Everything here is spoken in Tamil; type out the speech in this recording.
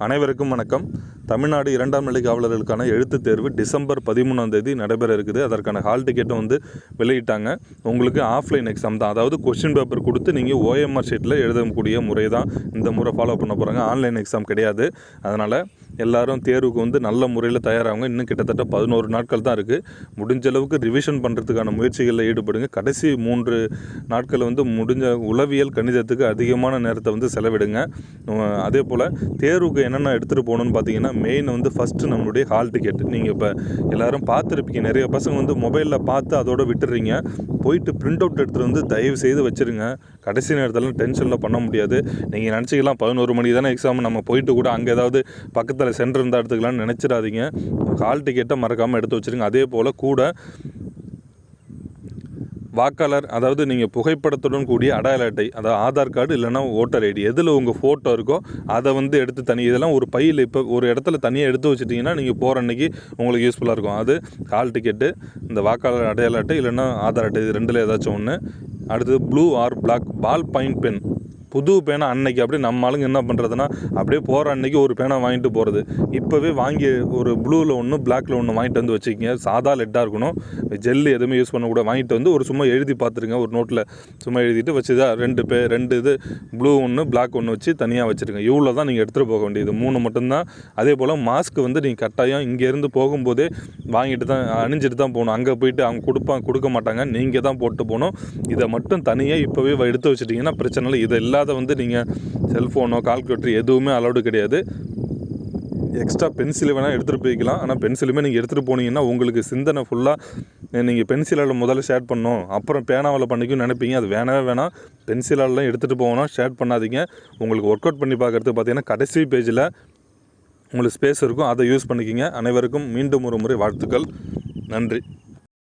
அனைவருக்கும் வணக்கம். தமிழ்நாடு இரண்டாம் நிலை காவலர்களுக்கான எழுத்துத் தேர்வு டிசம்பர் பதிமூணாம் தேதி நடைபெற இருக்குது. அதற்கான ஹால் டிக்கெட்டை வந்து வெளியிட்டாங்க. உங்களுக்கு ஆஃப்லைன் எக்ஸாம் தான். அதாவது கொஸ்டின் பேப்பர் கொடுத்து நீங்கள் ஓஎம்ஆர் ஷீட்டில் எழுதக்கூடிய முறை தான் இந்த முறை ஃபாலோ பண்ண போகிறாங்க ஆன்லைன் எக்ஸாம் கிடையாது. அதனால் எல்லாரும் தேர்வுக்கு வந்து நல்ல முறையில் தயாராகுங்க. இன்னும் கிட்டத்தட்ட பதினோரு நாட்கள் தான் இருக்குது முடிஞ்ச அளவுக்கு ரிவிஷன் பண்ணுறதுக்கான முயற்சிகளில் ஈடுபடுங்க. கடைசி மூன்று நாட்கள் வந்து முடிஞ்ச உளவியல் கணிதத்துக்கு அதிகமான நேரத்தை வந்து செலவிடுங்க. அதே போல் தேர்வுக்கு என்னென்ன எடுத்துகிட்டு போகணும்னு பார்த்தீங்கன்னா மெயின் வந்து ஃபஸ்ட்டு நம்மளுடைய ஹால் டிக்கெட் நீங்கள் இப்போ எல்லோரும் பார்த்துருப்பீங்க. நிறைய பசங்க வந்து மொபைலில் பார்த்து அதோட விட்டுறீங்க. போயிட்டு பிரிண்ட் அவுட் எடுத்துகிட்டு வந்து தயவு செய்து வச்சுருங்க. கடைசி நேரத்தில் டென்ஷனில் பண்ண முடியாது. நீங்கள் நினச்சிக்கலாம் பதினோரு மணிக்கு தானே எக்ஸாம் நம்ம போயிட்டு கூட அங்கே ஏதாவது பக்கத்தில் சென்டர் இருந்தால் எடுத்துக்கலாம்னு நினச்சிடாதீங்க. ஹால் டிக்கெட்டை மறக்காமல் எடுத்து வச்சுருங்க. அதே போல் கூட வாக்காளர் அதாவது நீங்கள் புகைப்படத்துடன் கூடிய அடையாள அட்டை அதாவது ஆதார் கார்டு இல்லைன்னா ஓட்டர் ஐடி எதில் உங்கள் ஃபோட்டோ இருக்கோ அதை வந்து எடுத்து தனி இதெல்லாம் ஒரு பையில் இப்போ ஒரு இடத்துல தனியாக எடுத்து வச்சிட்டிங்கன்னா நீங்கள் போகிற அன்றைக்கி உங்களுக்கு யூஸ்ஃபுல்லாக இருக்கும். அது ஹால் டிக்கெட்டு இந்த வாக்காளர் அடையாள அட்டை இல்லைன்னா ஆதார் அட்டை இது ரெண்டில் ஏதாச்சும் ஒன்று அடுத்தது blue or black ballpoint pen புது பேனா அன்னைக்கு அப்படியே நம்ம ஆளுங்க என்ன பண்ணுறதுன்னா அப்படியே போகிற அன்னைக்கு ஒரு பேனா வாங்கிட்டு போகிறது இப்போவே வாங்கி ஒரு ப்ளூவில் ஒன்று பிளாக்ல ஒன்று வாங்கிட்டு வந்து வச்சுக்கிங்க. சாதா லெட்டாக இருக்கணும். ஜெல்லு எதுவுமே யூஸ் பண்ணக்கூட வாங்கிட்டு வந்து ஒரு சும்மா எழுதி பார்த்துருங்க. ஒரு நோட்டில் சும்மா எழுதிட்டு வச்சுதா ரெண்டு பே ரெண்டு இது ப்ளூ ஒன்று பிளாக் ஒன்று வச்சு தனியாக வச்சுருங்க. இவ்வளோ தான் நீங்கள் எடுத்துகிட்டு போக வேண்டியது. மூணு மட்டும்தான். அதே போல் மாஸ்க் வந்து நீங்கள் கட்டாயம் இங்கேருந்து போகும்போதே வாங்கிட்டு தான் அணிஞ்சிட்டு தான் போகணும். அங்கே போயிட்டு அவங்க கொடுப்பாங்க கொடுக்க மாட்டாங்க. நீங்கள் தான் போட்டு போகணும். இதை மட்டும் தனியாக இப்போவே எடுத்து வச்சுட்டிங்கன்னா பிரச்சனை இல்லை. இது இல்லாத வந்து நீங்கள் செல்ஃபோனோ கால்குலேட்டர் எதுவுமே அலௌடு கிடையாது. எக்ஸ்ட்ரா பென்சில் வேணால் எடுத்துகிட்டு போய்க்கலாம். ஆனால் பென்சிலுமே நீங்கள் எடுத்துகிட்டு போனீங்கன்னா உங்களுக்கு சிந்தனை ஃபுல்லாக நீங்கள் பென்சிலால் முதல்ல ஷேட் பண்ணணும். அப்புறம் பேனாவில் பண்ணிக்கும் நினைப்பீங்க. அது வேணவே வேணாம். பென்சிலாலெலாம் எடுத்துகிட்டு போகணும். ஷேட் பண்ணாதீங்க. உங்களுக்கு ஒர்க் அவுட் பண்ணி பார்க்குறது பார்த்தீங்கன்னா கடைசி பேஜில் உங்களுக்கு ஸ்பேஸ் இருக்கும். அதை யூஸ் பண்ணிக்கிங்க. அனைவருக்கும் மீண்டும் ஒரு முறை வாழ்த்துக்கள். நன்றி.